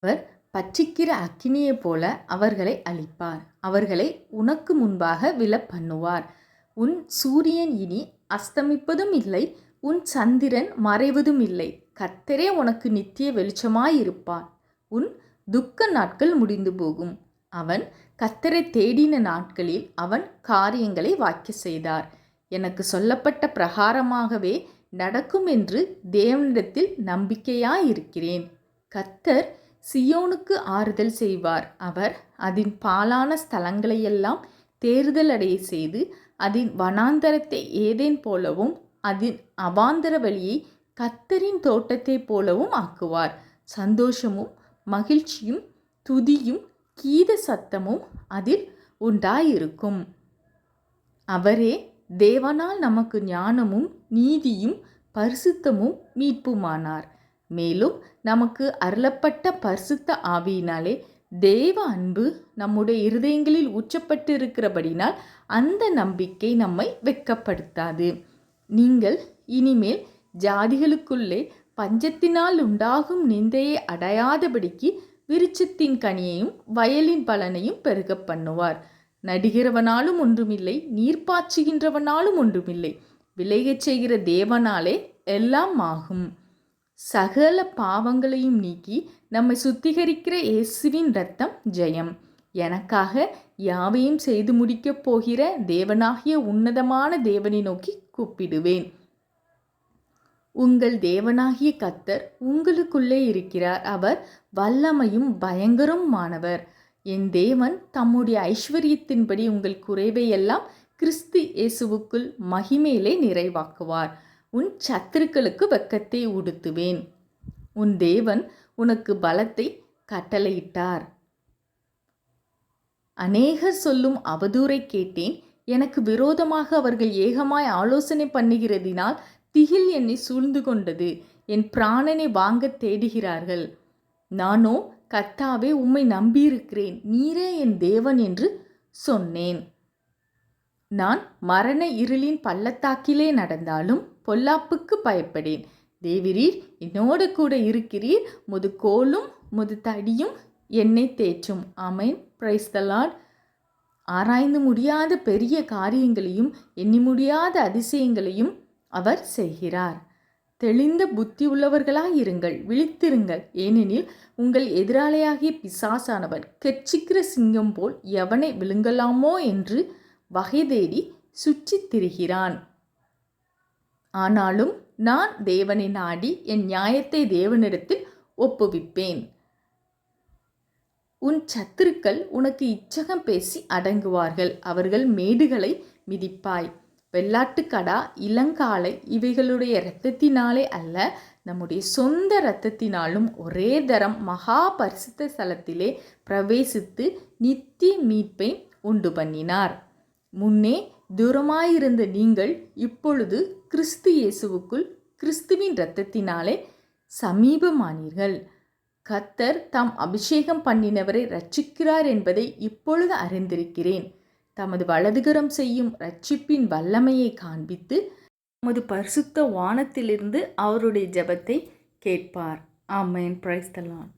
அவர் பட்சிக்கிற அக்கினியைப் போல அவர்களை அழிப்பார். அவர்களை உனக்கு முன்பாக விழப் பண்ணுவார். உன் சூரியன் இனி அஸ்தமிப்பதும் இல்லை உன் சந்திரன் மறைவதும் இல்லை. கத்தரே உனக்கு நித்திய வெளிச்சமாயிருப்பார். உன் துக்க நாட்கள் முடிந்து போகும். அவன் கத்தரை தேடின நாட்களில் அவன் காரியங்களை வாக்கிய செய்தார். எனக்கு சொல்லப்பட்ட பிரகாரமாகவே நடக்கும் என்று தேவனிடத்தில் நம்பிக்கையாயிருக்கிறேன். கத்தர் சியோனுக்கு ஆறுதல் செய்வார். அவர் அதன் பாலான ஸ்தலங்களையெல்லாம் தேர்தல் அடைய செய்து அதன் வனாந்தரத்தை ஏதேன் போலவும் அதன் அவாந்தர வழியை கத்தரின் தோட்டத்தைப் போலவும் ஆக்குவார். சந்தோஷமும் மகிழ்ச்சியும் துதியும் கீத சத்தமும் அதில் உண்டாயிருக்கும். அவரே தேவனால் நமக்கு ஞானமும் நீதியும் பரிசுத்தமும் மீட்புமானார். மேலும் நமக்கு அருளப்பட்ட பரிசுத்த ஆவியினாலே தேவ அன்பு நம்முடைய இருதயங்களில் ஊற்றப்பட்டு இருக்கிறபடினால் அந்த நம்பிக்கை நம்மை வெட்கப்படுத்தாது. நீங்கள் இனிமேல் ஜாதிகளுக்குள்ளே பஞ்சத்தினால் உண்டாகும் நிந்தையை அடையாதபடிக்கு விருச்சத்தின் கனியையும் வயலின் பலனையும் பெருக பண்ணுவார். நடிகிறவனாலும் ஒன்றுமில்லை நீர் பாய்ச்சுகின்றவனாலும் ஒன்றுமில்லை. விளையச் செய்கிற தேவனாலே எல்லாம் ஆகும். சகல பாவங்களையும் நீக்கி நம்மை சுத்திகரிக்கிற இயேசுவின் ரத்தம் ஜெயம். எனக்காக யாவையும் செய்து முடிக்கப் போகிற தேவனாகிய உன்னதமான தேவனை நோக்கி கூப்பிடுவேன். உங்கள் தேவனாகிய கத்தர் உங்களுக்குள்ளே இருக்கிறார். அவர் வல்லமையும் பயங்கரமானவர் என் தேவன் தம்முடைய ஐஸ்வர்யத்தின்படி உங்கள் குறைவையெல்லாம் கிறிஸ்து இயேசுவுக்குள் மகிமையிலே நிறைவாக்குவார். உன் சத்துருக்களுக்கு வெக்கத்தை உடுத்துவேன். உன் தேவன் உனக்கு பலத்தை கட்டளையிட்டார். அநேகர் சொல்லும் அவதூறை கேட்டேன். எனக்கு விரோதமாக அவர்கள் ஏகமாய் ஆலோசனை பண்ணுகிறதினால் திகில் என்னை சூழ்ந்து கொண்டது. என் பிராணனை வாங்க தேடுகிறார்கள். நானோ கத்தாவே உம்மை நம்பியிருக்கிறேன். நீரே என் தேவன் என்று சொன்னேன். நான் மரண இருளின் பள்ளத்தாக்கிலே நடந்தாலும் பொல்லாப்புக்கு பயப்படேன். தேவிரீர் என்னோடு கூட இருக்கிறீர். முது கோலும் முது தடியும் என்னை தேற்றும். அமேன் பிரைஸ் த லார்ட் ஆராய்ந்து முடியாத பெரிய காரியங்களையும் எண்ணி முடியாத அதிசயங்களையும் அவர் செய்கிறார். தெளிந்த புத்தி உள்ளவர்களாயிருங்கள். விழித்திருங்கள். ஏனெனில் உங்கள் எதிராளியாகிய பிசாசானவர் கெச்சிக்கிற சிங்கம் போல் எவனை விழுங்கலாமோ என்று வகை தேடி சுற்றித் திரிகிறான். ஆனாலும் நான் தேவனை நாடி என் நியாயத்தை தேவனிடத்தில் ஒப்புவிப்பேன். உன் சத்துருக்கள் உனக்கு இச்சகம் பேசி அடங்குவார்கள். அவர்கள் மேடுகளை மிதிப்பாய். வெள்ளாட்டுக்கடா இளங்காலை இவைகளுடைய இரத்தத்தினாலே அல்ல. நம்முடைய சொந்த இரத்தத்தினாலும் ஒரே தரம் மகா பரிசுத்த ஸ்தலத்திலே பிரவேசித்து நித்திய மீட்பை உண்டு பண்ணினார். முன்னே தூரமாயிருந்த நீங்கள் இப்பொழுது கிறிஸ்து இயேசுவுக்குள் கிறிஸ்துவின் இரத்தத்தினாலே சமீபமானீர்கள். கத்தர் தாம் அபிஷேகம் பண்ணினவரை ரட்சிக்கிறார் என்பதை இப்பொழுது அறிந்திருக்கிறேன். தமது வலதுகரம் செய்யும் ரட்சிப்பின் வல்லமையை காண்பித்து தமது பரிசுத்த வானத்திலிருந்து அவருடைய ஜபத்தை கேட்பார். ஆமேன். பிரைஸ்தலான்